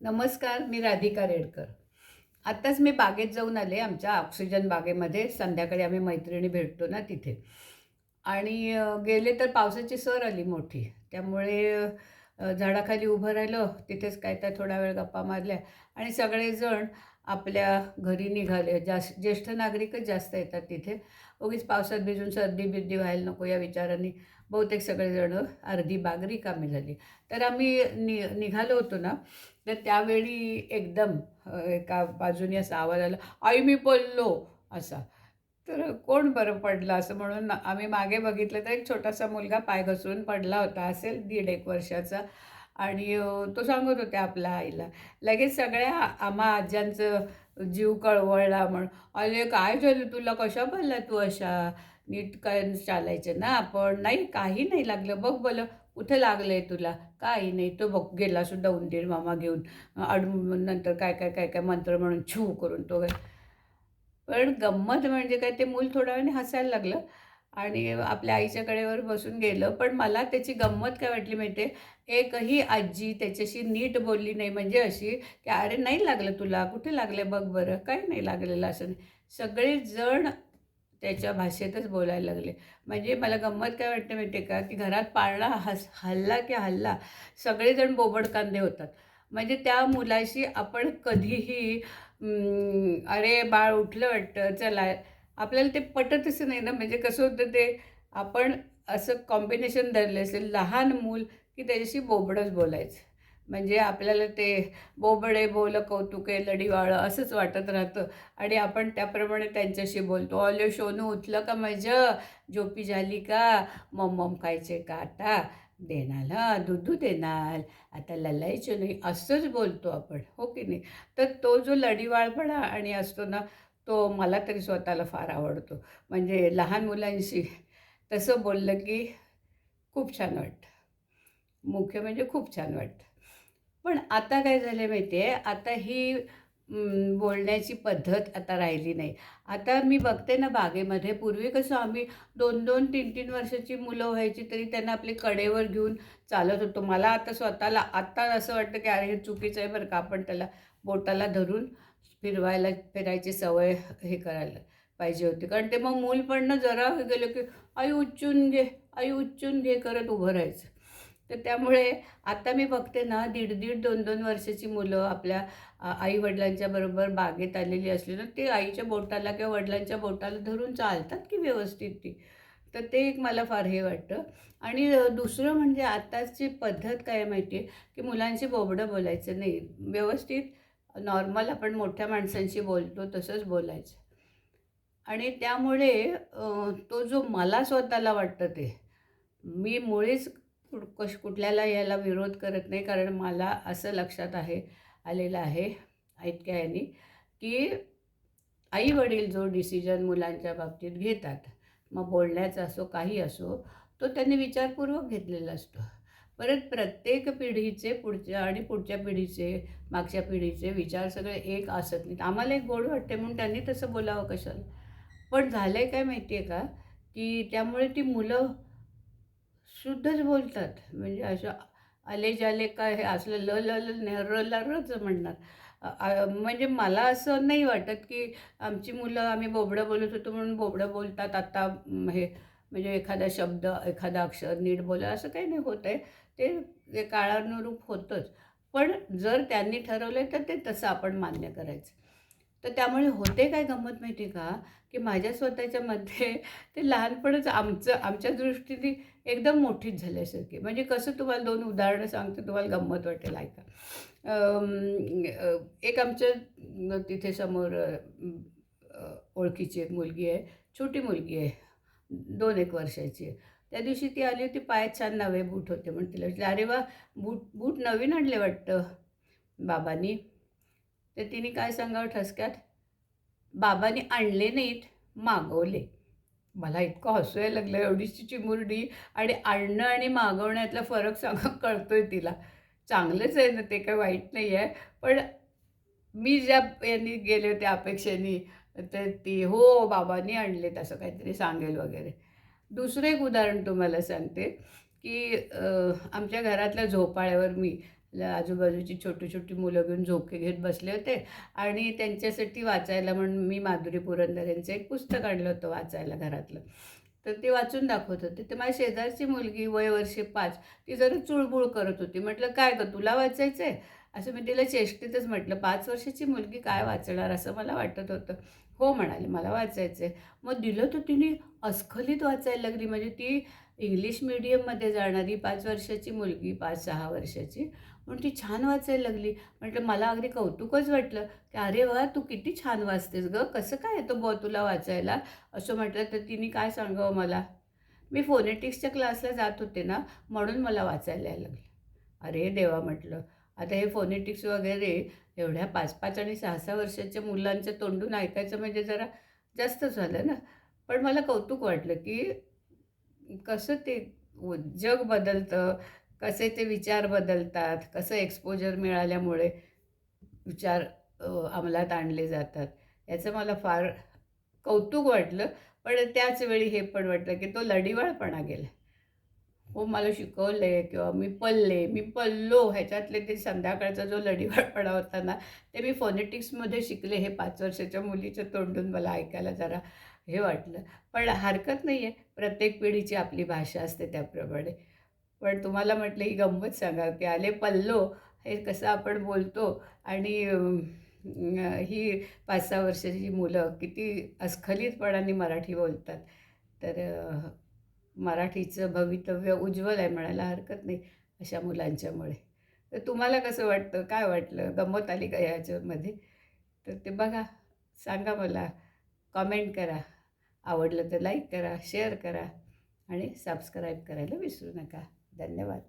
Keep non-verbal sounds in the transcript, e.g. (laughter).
नमस्कार मी राधिका रेडकर. आत्ताच मी बागेत जाऊन आले आमच्या ऑक्सिजन बागेमध्ये. संध्याकाळी आम्ही मैत्रिणी भेटतो ना तिथे. आणि गेले तर पावसाची सर आली मोठी. त्यामुळे झाडाखाली उभं राहिलं. तिथेच काय त्या थोडा वेळ गप्पा मारल्या. आणि सगळेजण आपल्या घरी निघाले. जास्त ज्येष्ठ नागरिकच जास्त येतात तिथे. उगीच पावसात भिजून सर्दी बिर्दी व्हायला नको या विचाराने बहुतेक सगळेजणं अर्धी बाग रिकामी झाली. तर आम्ही नि निघालो होतो ना तर त्यावेळी एकदम एका बाजूने असा आवाज आला आई मी पडलो. असा. तर कोण बरं पडलं असं म्हणून आम्ही मागे बघितलं तर एक छोटासा मुलगा पाय घसरून पडला होता असेल दीड एक वर्षाचा. आणि तो सांगत होत्या आपल्या आईला. लगेच सगळ्या आम्हा आज्यांचं जीव कळवळला म्हण अरे काय झालं तुला? कशा बनला तू अशा? नीट काय चालायचं ना आपण? नाही काही नाही लागलं. बघ बलं कुठं लागलं आहे तुला? काही नाही. तो बघ गेला सुद्धा उंदीर मामा घेऊन. अडून नंतर काय काय काय काय मंत्र म्हणून छू करून तो. पण गंमत म्हणजे काय ते मूल थोड्या वेळाने हसायला लागलं. आणि आपल्या आईच्या कडेवर बसून गेलं. पण मला त्याची गंमत काय वाटली माहिती आहे एकही आजी त्याच्याशी नीट बोलली नाही. म्हणजे अशी की अरे नाही लागलं तुला. कुठे लागले? बघ बरं. काही नाही लागलेलं असं नाही. सगळेजण त्याच्या भाषेतच बोलायला लागले. म्हणजे मला गंमत काय वाटते माहिती आहे का? की घरात पाळणा हस हल्ला की हल्ला सगळेजण बोबड कांदे होतात. म्हणजे त्या मुलाशी आपण कधीही अरे बाळ उठलं वाटतं. चला आपल्याला ते पटतच नाही ना. म्हणजे कसं होतं ते आपण असं कॉम्बिनेशन धरले असेल लहान मूल की त्याच्याशी बोबडंच बोलायचं. म्हणजे आपल्याला ते बोबडे बोल कौतुके लढीवाळं असंच वाटत राहतं. आणि आपण त्याप्रमाणे त्यांच्याशी बोलतो. ऑल्यो शोनू उठलं का माझं झोपी झाली का? मम खायचे का आता? देणार हां दुधू देणार. आता ललायचं नाही. असंच बोलतो आपण. हो की नाही? तर तो जो लढीवाळपणा आणि असतो ना तो मला तरी स्वतःला फार आवडतो. म्हणजे लहान मुलांशी तसं बोललं की खूप छान वाटतं. मुख्य म्हणजे खूप छान वाटतं. पण आता काय झालं माहिती आहे? आता ही बोलण्याची पद्धत आता राहिली नाही. आता मी बघते ना बागेमध्ये पूर्वी कसं आम्ही दोन दोन तीन तीन वर्षाची मुलं व्हायची तरी त्यांना आपले कडेवर घेऊन चालत होतो. मला आता स्वतःला आत्ता असं वाटतं की अरे हे चुकीचं आहे बरं का आपण त्याला बोटाला धरून फिरवायला फिरायची सवय हे करायला पाहिजे होती. कारण ते मग मूल पण ना जरा हे गेलं की आई उच्चून घे आई उच्चून घे करत उभं राहायचं. तर त्यामुळे आता मी बघते ना दीड दीड दोन दोन वर्षाची मुलं आपल्या आई वडिलांच्या बरोबर बागेत आलेली असली ना ते आईच्या बोटाला किंवा वडिलांच्या बोटाला धरून चालतात की व्यवस्थित ती? तर ते एक मला फार हे वाटतं. आणि दुसरं म्हणजे आताची पद्धत काय आहे माहिती आहे? की मुलांशी बोबडं बोलायचं नाही. व्यवस्थित नॉर्मल आपण मोठ्या माणसांशी बोलतो तसंच बोलायचं. आणि त्यामुळे तो जो मला स्वतःला वाटतं ते मी मुळीच कश कुठल्याला याला विरोध करत नाही कारण मला असं लक्षात आहे आलेलं आहे ऐतक्या यांनी की आई वडील जो डिसिजन मुलांच्या बाबतीत घेतात मग बोलण्याचा असो काही असो तो त्यांनी विचारपूर्वक घेतलेला असतो. परत प्रत्येक पिढीचे पुढच्या आणि पुढच्या पिढीचे मागच्या पिढीचे विचार सगळे एक असत नाहीत. आम्हाला एक गोड वाटते म्हणून त्यांनी तसं बोलावं कशाला? पण झालं आहे काय माहिती आहे का? की त्यामुळे ती मुलं शुद्धच बोलतात. म्हणजे असं आले जाले काय हे असलं ल ल ल न र रच म्हणणार. म्हणजे मला असं नाही वाटत की आमची मुलं आम्ही बोबडं बोलत होतो म्हणून बोबडं बोलतात. आता हे म्हणजे एखादा शब्द एखादा अक्षर नीट बोला असं काही नाही होत आहे. ते ते काळानुरूप होतंच. पण जर त्यांनी ठरवलं तर ते तसं आपण मान्य करायचं. तर त्यामुळे होते काय गंमत माहिती आहे का? की माझ्या स्वतःच्या मध्ये (laughs) ते लहानपणच आमचं आमच्या दृष्टीने एकदम मोठीच झाल्यासारखी. म्हणजे कसं तुम्हाला दोन उदाहरणं सांगते तुम्हाला गंमत वाटेल ऐका. एक आमच्या तिथे समोर ओळखीची एक मुलगी आहे छोटी मुलगी आहे. दोन एक वर्षाची त्या दिवशी ती आली होती पायात छान नवे बूट होते म्हणून तिला म्हटलं अरे वा बूट बूट नवीन आणले वाटतं बाबांनी. तर तिने काय सांगावं ठसक्यात? बाबांनी आणले नाहीत मागवले. मला इतकं हसू यायला लागलं एवढीची चिमुरडी आणि आणणं आणि मागवण्यातला फरक सांगा कळतोय तिला. चांगलंच आहे ना ते काही वाईट नाही आहे पण मी ज्या यांनी गेले होते अपेक्षेने तर ती हो बाबांनी आणले असं काहीतरी सांगेल वगैरे. दुसरं एक उदाहरण तुम्हाला सांगते की आमच्या घरातल्या झोपाळ्यावर मी ल- आजूबाजूची छोटी छोटी मुलं घेऊन झोके घेत बसले होते आणि त्यांच्यासाठी वाचायला म्हणून मी माधुरी पुरंदर यांचं एक पुस्तक आणलं होतं वाचायला घरातलं. तर ते वाचून दाखवत होते. तर माझ्या शेजारची मुलगी वय वर्षे पाच ती जरा चुळबुळ करत होती. म्हटलं काय ग तुला वाचायचं आहे असं मी तिला चेष्टीतच म्हटलं पाच वर्षाची मुलगी काय वाचणार? असं मला वाटत होतं. हो म्हणाले मला वाचायचं आहे मग दिलं तर तिने अस्खलित वाचायला लागली. म्हणजे ती इंग्लिश मिडियममध्ये जाणारी पाच वर्षाची मुलगी पाच सहा वर्षाची म्हणून ती छान वाचायला लागली. म्हटलं मला अगदी कौतुकच वाटलं की अरे वा तू किती छान वाचतेस गं. कसं काय येतं बुवा तुला वाचायला? असं म्हटलं तर तिने काय सांगावं मला? मी फोनेटिक्सच्या क्लासला जात होते ना म्हणून मला वाचायला यायला लागलं. अरे देवा म्हटलं. आता हे फोनेटिक्स वगैरे एवढ्या पाच पाच आणि सहा सहा वर्षाच्या मुलांच्या तोंडून ऐकायचं म्हणजे जरा जास्त झालं ना? पण मला कौतुक वाटलं की कसं ते जग बदलतं कसे ते विचार बदलतात कसं एक्सपोजर मिळाल्यामुळे विचार अंमलात आणले जातात याचं मला फार कौतुक वाटलं. पण त्याच वेळी हे पण वाटलं की तो लढीवाळपणा गेला. हो मला शिकवले किंवा मी पल्ले मी पल्लो ह्याच्यातले ते संध्याकाळचा जो लढिवाळपणा (laughs) होता ना ते मी फोनेटिक्समध्ये शिकले हे पाच वर्षाच्या मुलीच्या तोंडून मला ऐकायला जरा हे वाटलं. पण हरकत नाही आहे प्रत्येक पिढीची आपली भाषा असते त्याप्रमाणे. पण तुम्हाला म्हटलं ही गंमत सांगा की आले पल्लो हे कसं आपण बोलतो? आणि ही पाच सहा वर्षाची मुलं किती अस्खलितपणाने मराठी बोलतात. तर मराठीचं भवितव्य उज्ज्वल आहे म्हणायला हरकत नाही अशा मुलांच्यामुळे. तर तुम्हाला कसं वाटतं? काय वाटलं? गंमत आली का ह्याच्यामध्ये तर ते बघा सांगा मला. कॉमेंट करा. आवडलं तर लाईक करा शेअर करा आणि सबस्क्राईब करायला विसरू नका. धन्यवाद.